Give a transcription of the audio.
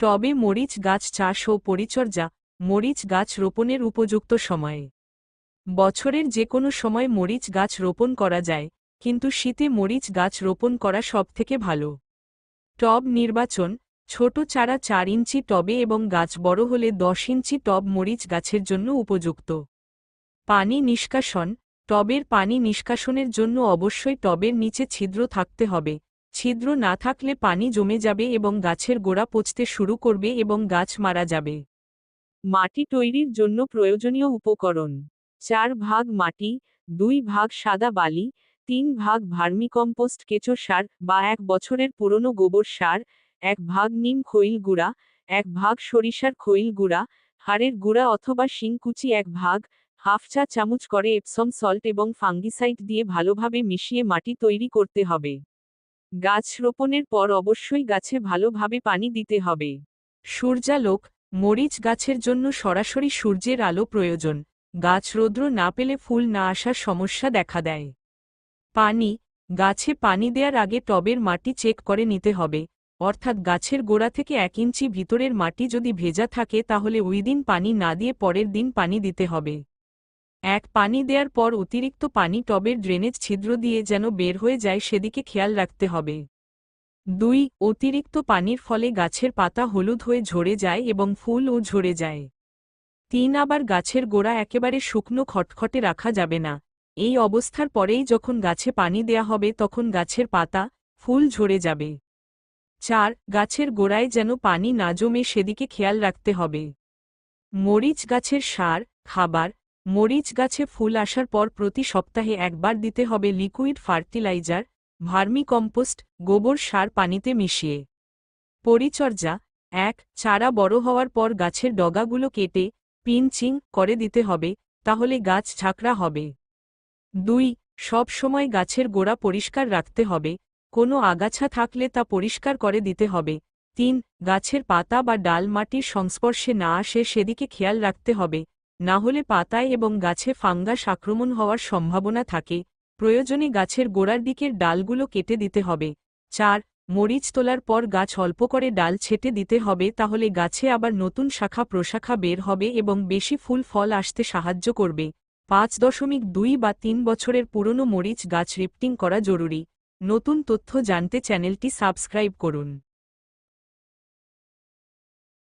টবে মরিচ গাছ চাষ ও পরিচর্যা, মরিচ গাছ রোপণের উপযুক্ত সময়ে। বছরের যে কোনো সময় মরিচ গাছ রোপণ করা যায়, কিন্তু শীতে মরিচ গাছ রোপণ করা সবথেকে ভালো। টব নির্বাচন, ছোট চারা চার ইঞ্চি টবে এবং গাছ বড় হলে দশ ইঞ্চি টব মরিচ গাছের জন্য উপযুক্ত। পানি নিষ্কাশন, টবের পানি নিষ্কাশনের জন্য অবশ্যই টবের নিচে ছিদ্র থাকতে হবে ছিদ্র না থাকলে পানি জমে যাবে এবং গাছের গোড়া পচতে শুরু করবে এবং গাছ মারা যাবে। মাটি তৈরির জন্য প্রয়োজনীয় উপকরণ। চার ভাগ মাটি, দুই ভাগ সাদা বালি, তিন ভাগ ভার্মিকম্পোস্ট কেঁচো সার বা এক বছরের পুরনো গোবর সার, এক ভাগ নিম খৈল গুঁড়া, এক ভাগ সরিষার খৈল গুঁড়া, হাড়ের গুঁড়া অথবা শিংকুচি এক ভাগ, হাফ চা চামচ করে এপসম সল্ট এবং ফাঙ্গিসাইড দিয়ে ভালোভাবে মিশিয়ে মাটি তৈরি করতে হবে। গাছ রোপণের পর অবশ্যই গাছে ভালোভাবে পানি দিতে হবে। সূর্যালোক, মরিচ গাছের জন্য সরাসরি সূর্যের আলো প্রয়োজন। গাছ রৌদ্র না পেলে ফুল না আসার সমস্যা দেখা দেয়। পানি, গাছে পানি দেওয়ার আগে টবের মাটি চেক করে নিতে হবে। অর্থাৎ গাছের গোড়া থেকে এক ইঞ্চি ভিতরের মাটি যদি ভেজা থাকে তাহলে ওই দিন পানি না দিয়ে পরের দিন পানি দিতে হবে। এক পানি দেওয়ার পর অতিরিক্ত পানি টবের ড্রেনেজ ছিদ্র দিয়ে যেন বের হয়ে যায় সেদিকে খেয়াল রাখতে হবে। দুই, অতিরিক্ত পানির ফলে গাছের পাতা হলুদ হয়ে ঝরে যায় এবং ফুলও ঝরে যায়। তিন, আবার গাছের গোড়া একেবারে শুকনো খটখটে রাখা যাবে না। এই অবস্থার পরেই যখন গাছে পানি দেয়া হবে তখন গাছের পাতা, ফুল ঝরে যাবে। চার, গাছের গোড়ায় যেন পানি না জমে সেদিকে খেয়াল রাখতে হবে। মরিচ গাছের সার, খাবার মরিচ গাছে ফুল আসার পর প্রতি সপ্তাহে একবার দিতে হবে লিকুইড ফার্টিলাইজার ভার্মি কম্পোস্ট গোবর সার পানিতে মিশিয়ে। পরিচর্যা, এক, চারা বড় হওয়ার পর গাছের ডগাগুলো কেটে, পিনচিং করে দিতে হবে, তাহলে গাছ ঝাঁকড়া হবে। দুই, সব সময় গাছের গোড়া পরিষ্কার রাখতে হবে, কোনো আগাছা থাকলে তা পরিষ্কার করে দিতে হবে। তিন, গাছের পাতা বা ডাল মাটির সংস্পর্শে না আসে সেদিকে খেয়াল রাখতে হবে না হলে পাতায় এবং গাছে ফাঙ্গাস আক্রমণ হওয়ার সম্ভাবনা থাকে, প্রয়োজনে গাছের গোড়ার দিকের ডালগুলো কেটে দিতে হবে। চার, মরিচ তোলার পর গাছ অল্প করে ডাল ছেটে দিতে হবে, তাহলে গাছে আবার নতুন শাখা প্রশাখা বের হবে এবং বেশি ফুল ফল আসতে সাহায্য করবে। পাঁচ দশমিক দুই বা তিন বছরের পুরনো মরিচ গাছ রিফটিং করা জরুরি। নতুন তথ্য জানতে চ্যানেলটি সাবস্ক্রাইব করুন।